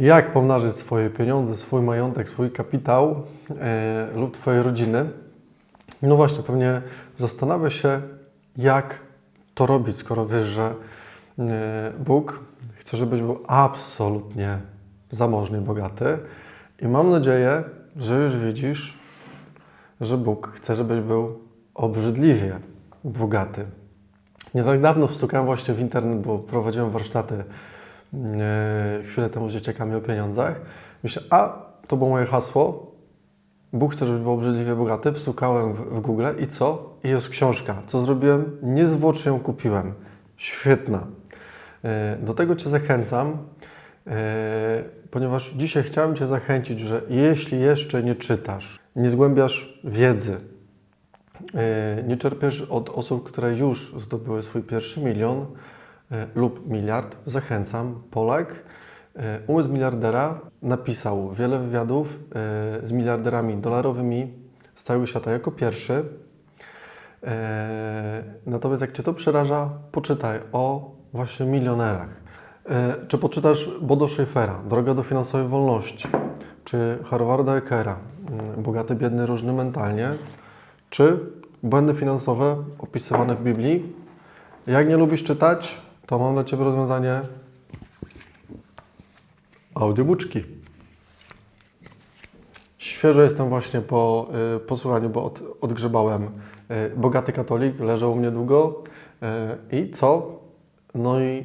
Jak pomnażyć swoje pieniądze, swój majątek, swój kapitał e, lub Twojej rodziny? No właśnie, pewnie zastanawiasz się, jak to robić, skoro wiesz, że e, Bóg chce, żebyś był absolutnie zamożny, bogaty. I mam nadzieję, że już widzisz, że Bóg chce, żebyś był obrzydliwie bogaty. Nie tak dawno wstukałem właśnie w internet, bo prowadziłem warsztaty chwilę temu z dzieciakami o pieniądzach. Myślę, a to było moje hasło. Bóg chce, żebyś był obrzydliwie bogaty. Wstukałem w, w Google i co? I jest książka. Co zrobiłem? Niezwłocznie ją kupiłem. Świetna. E, Do tego Cię zachęcam, e, ponieważ dzisiaj chciałem Cię zachęcić, że jeśli jeszcze nie czytasz, nie zgłębiasz wiedzy, e, nie czerpiesz od osób, które już zdobyły swój pierwszy milion e, lub miliard, zachęcam. Polak, e, umysł miliardera, napisał wiele wywiadów e, z miliarderami dolarowymi z całego świata jako pierwszy. E, Natomiast jak Cię to przeraża, poczytaj o właśnie milionerach. E, Czy poczytasz Bodo Schaeffera, Droga do finansowej wolności, czy Harvarda Eckera, mm, Bogaty, biedny, różny mentalnie, czy błędy finansowe opisywane w Biblii. Jak nie lubisz czytać, to mam dla Ciebie rozwiązanie audiobooczki. Świeżo jestem właśnie po y, posłuchaniu, bo od, odgrzebałem y, Bogaty Katolik, leżał u mnie długo y, i co? No i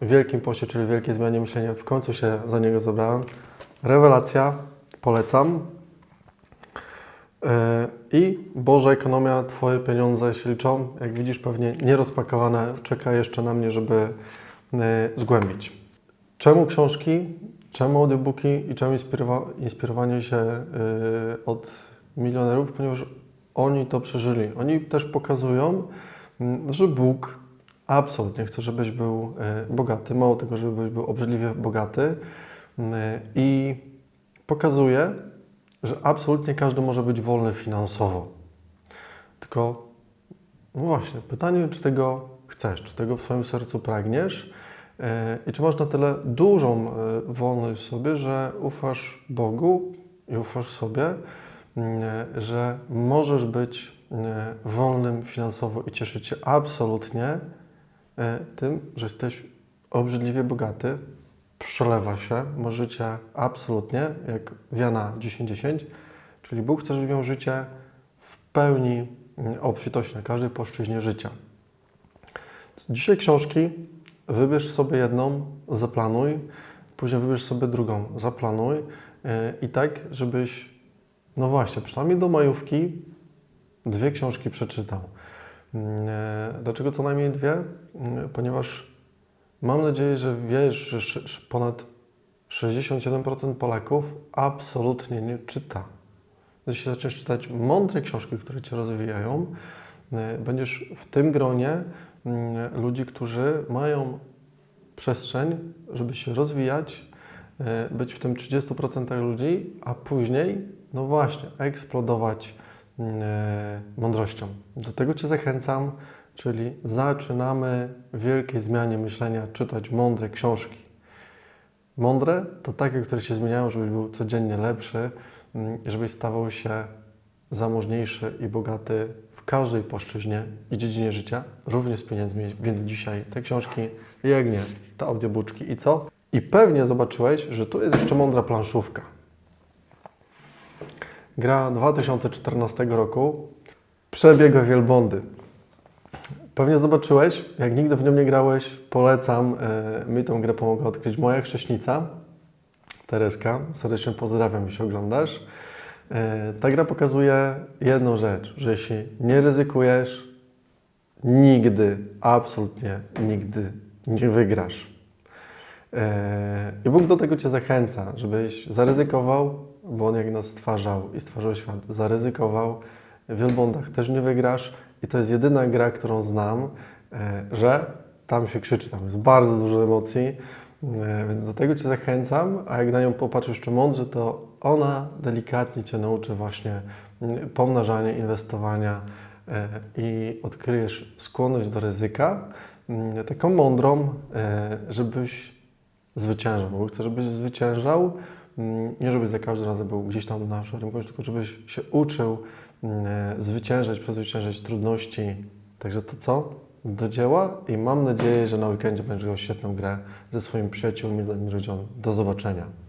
w Wielkim Poście, czyli Wielkiej Zmianie Myślenia, w końcu się za niego zabrałem. Rewelacja, polecam. Y, I Boża ekonomia, Twoje pieniądze się liczą. Jak widzisz, pewnie nierozpakowane, czeka jeszcze na mnie, żeby y, zgłębić. Czemu książki, czemu audiobooki i czemu inspirowa- inspirowanie się y, od milionerów? Ponieważ oni to przeżyli. Oni też pokazują, że Bóg absolutnie chce, żebyś był bogaty. Mało tego, żebyś był obrzydliwie bogaty. I pokazuje, że absolutnie każdy może być wolny finansowo. Tylko, no właśnie, pytanie, czy tego chcesz, czy tego w swoim sercu pragniesz e, i czy masz na tyle dużą e, wolność w sobie, że ufasz Bogu i ufasz sobie, m, e, że możesz być wolnym finansowo i cieszyć się absolutnie tym, że jesteś obrzydliwie bogaty, przelewa się, ma życie absolutnie, jak Wiana 10.10, czyli Bóg chce, żebyś miał życie w pełni mm, obfitości na każdej płaszczyźnie życia. Dzisiaj książki, wybierz sobie jedną, zaplanuj, później wybierz sobie drugą, zaplanuj yy, i tak, żebyś, no właśnie, przynajmniej do majówki dwie książki przeczytał. Yy, Dlaczego co najmniej dwie? Yy, Ponieważ Mam nadzieję, że wiesz, że ponad 67% Polaków absolutnie nie czyta. Jeśli zaczniesz czytać mądre książki, które cię rozwijają, y, będziesz w tym gronie y, ludzi, którzy mają przestrzeń, żeby się rozwijać, y, być w tym 30% ludzi, a później, no właśnie, eksplodować mądrością. Do tego Cię zachęcam, czyli zaczynamy w wielkiej zmianie myślenia czytać mądre książki. Mądre to takie, które się zmieniają, żebyś był codziennie lepszy, mm, żebyś stawał się zamożniejszy i bogaty w każdej płaszczyźnie i dziedzinie życia, również z pieniędzmi. Więc dzisiaj te książki, jak nie, te audiobooczki i co? I pewnie zobaczyłeś, że tu jest jeszcze mądra planszówka. Gra 2014 roku, przebiegłe wielbłądy. Pewnie zobaczyłeś, jak nigdy w nią nie grałeś, polecam. E, mi tą grę pomogła odkryć moja chrześnica, Tereska. Serdecznie pozdrawiam, jeśli oglądasz. E, ta gra pokazuje jedną rzecz, że jeśli nie ryzykujesz, nigdy, absolutnie nigdy nie wygrasz. E, I Bóg do tego Cię zachęca, żebyś zaryzykował, bo On jak nas stwarzał i stwarzał świat, zaryzykował. W wielbłądach też nie wygrasz i to jest jedyna gra, którą znam, e, że tam się krzyczy, tam jest bardzo dużo emocji, e, więc do tego Cię zachęcam, a jak na nią popatrzysz jeszcze mądrze, to ona delikatnie Cię nauczy właśnie pomnażania, inwestowania i odkryjesz skłonność do ryzyka, taką mądrą, żebyś zwyciężał, bo chcę, żebyś zwyciężał, mm, nie żebyś za każdym razem był gdzieś tam na szarym końcu, tylko żebyś się uczył mm, e, zwyciężać, przezwyciężać trudności. Także to co? Do dzieła i mam nadzieję, że na weekendzie będziesz grał świetną grę ze swoimi przyjaciółmi, z rodziną. Do zobaczenia.